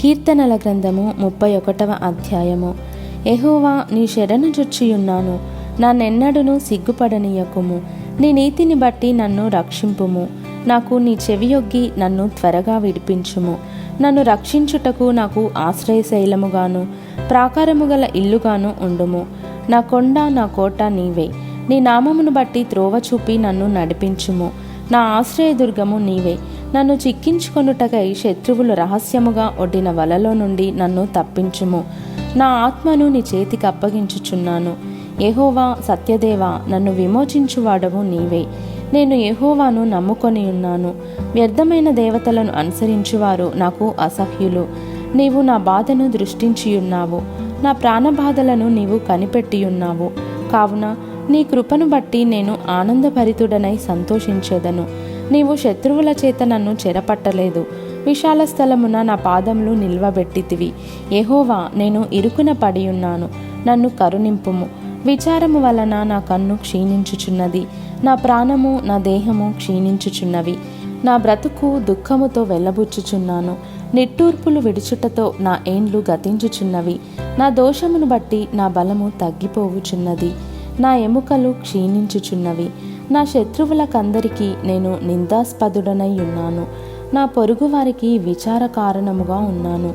కీర్తనల గ్రంథము ముప్పై ఒకటవ అధ్యాయము. ఎహోవా నీ శరణు చొచ్చియున్నాను నన్నెన్నడును సిగ్గుపడనీయకుము. నీ నీతిని బట్టి నన్ను రక్షింపుము. నాకు నీ చెవియొగ్గి నన్ను త్వరగా విడిపించుము. నన్ను రక్షించుటకు నాకు ఆశ్రయశైలముగాను ప్రాకారము గల ఇల్లుగాను ఉండుము. నా కొండ నా కోట నీవే. నీ నామమును బట్టి త్రోవ చూపి నన్ను నడిపించుము. నా ఆశ్రయదుర్గము నీవే. నన్ను చిక్కించుకొనుటకై శత్రువులు రహస్యముగా ఒడ్డిన వలలో నుండి నన్ను తప్పించుము. నా ఆత్మను నీ చేతికి అప్పగించుచున్నాను. ఎహోవా సత్యదేవ నన్ను విమోచించువాడవు నీవే. నేను ఎహోవాను నమ్ముకొని ఉన్నాను వ్యర్థమైన దేవతలను అనుసరించువారు నాకు అసహ్యులు. నీవు నా బాధను దృష్టించియున్నావు. నా ప్రాణబాధలను నీవు కనిపెట్టియున్నావు. కావున నీ కృపను బట్టి నేను ఆనందభరితుడనై సంతోషించేదను. నీవు శత్రువుల చేత నన్ను చెరపట్టలేదు. విశాల స్థలమున నా పాదములు నిల్వబెట్టితివి. ఎహోవా నేను ఇరుకున పడి ఉన్నాను నన్ను కరుణింపుము. విచారము వలన నా కన్ను క్షీణించుచున్నది. నా ప్రాణము నా దేహము క్షీణించుచున్నవి. నా బ్రతుకు దుఃఖముతో వెళ్ళబుచ్చుచున్నాను నిట్టూర్పులు విడుచుటతో నా ఏండ్లు గతించుచున్నవి. నా దోషమును బట్టి నా బలము తగ్గిపోవుచున్నది. నా ఎముకలు క్షీణించుచున్నవి. నా శత్రువులకందరికీ నేను నిందాస్పదుడనై ఉన్నాను నా పొరుగువారికి విచార కారణముగా ఉన్నాను.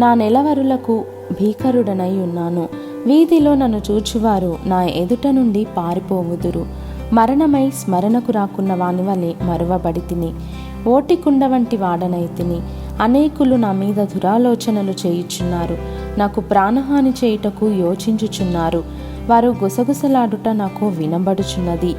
నా నెలవరులకు భీకరుడనై ఉన్నాను వీధిలో నన్ను చూచువారు నా ఎదుట నుండి పారిపోవుదురు. మరణమై స్మరణకు రాకున్న వాని వలె మరువబడి తిని ఓటికుండ వంటి వాడనై తిని అనేకులు నా మీద దురాలోచనలు చేయుచున్నారు. నాకు ప్రాణహాని చేయుటకు యోచించుచున్నారు. వారు గుసగుసలాడుట నాకు వినబడుచున్నది.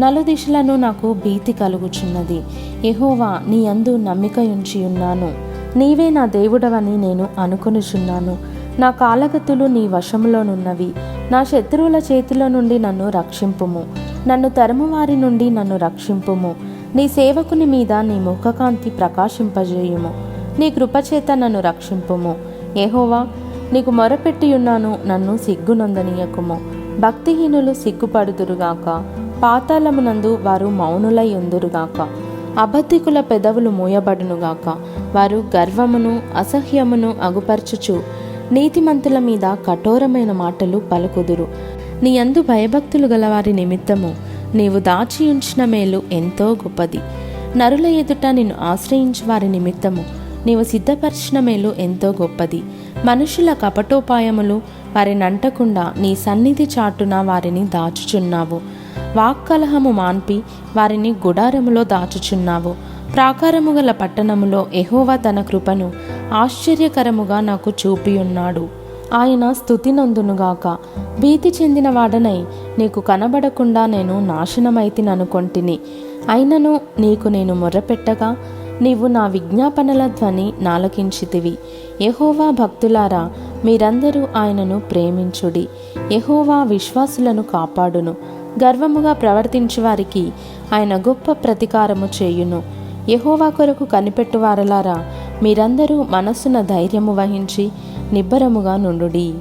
నలుదిశలను నాకు భీతి కలుగుచున్నది. ఎహోవా నీ అందు నమ్మిక ఉంచి ఉన్నాను నీవే నా దేవుడవని నేను అనుకొనుచున్నాను. నా కాలగతులు నీ వశములోనున్నవి నా శత్రువుల చేతిలో నుండి నన్ను రక్షింపుము. నన్ను తరుమువారి నుండి నన్ను రక్షింపుము. నీ సేవకుని మీద నీ ముఖకాంతి ప్రకాశింపజేయుము. నీ కృపచేత నన్ను రక్షింపుము. ఏహోవా నీకు మొరపెట్టి ఉన్నాను నన్ను సిగ్గునొందనీయకుము. భక్తిహీనులు సిగ్గుపడుదురుగాక. పాతాళమునందు వారు మౌనులై ఉందురుగాక. అబద్ధికుల పెదవులు మూయబడునుగాక. వారు గర్వమును అసహ్యమును అగుపరచుచు నీతిమంతుల మీద కఠోరమైన మాటలు పలుకుదురు. నీ అందు భయభక్తులు గలవారి నిమిత్తము నీవు దాచి ఉంచిన మేలు ఎంతో గొప్పది. నరుల ఎదుట నిన్ను ఆశ్రయించు వారి నిమిత్తము నీవు సిద్ధపరిచిన మేలు ఎంతో గొప్పది. మనుషుల కపటోపాయములు వారిని అంటకుండా నీ సన్నిధి చాటున వారిని దాచుచున్నావు. వాక్కలహము మాన్పి వారిని గుడారములో దాచుచున్నావు. ప్రాకారము గల పట్టణములో ఎహోవా తన కృపను ఆశ్చర్యకరముగా నాకు చూపియున్నాడు. ఆయన స్థుతి నందునుగాక భీతి చెందిన వాడనై నీకు కనబడకుండా నేను నాశనమైతిననుకొంటిని. అయినను నీకు నేను మొర్రపెట్టగా నీవు నా విజ్ఞాపనల ధ్వని నాలకించితివి. యహోవా భక్తులారా మీరందరూ ఆయనను ప్రేమించుడి. యహోవా విశ్వాసులను కాపాడును. గర్వముగా ప్రవర్తించు వారికి ఆయన గొప్ప ప్రతీకారము చేయును. యహోవా కొరకు కనిపెట్టువారలారా మీరందరూ మనస్సున ధైర్యము వహించి నిబ్బరముగా నుండుడి.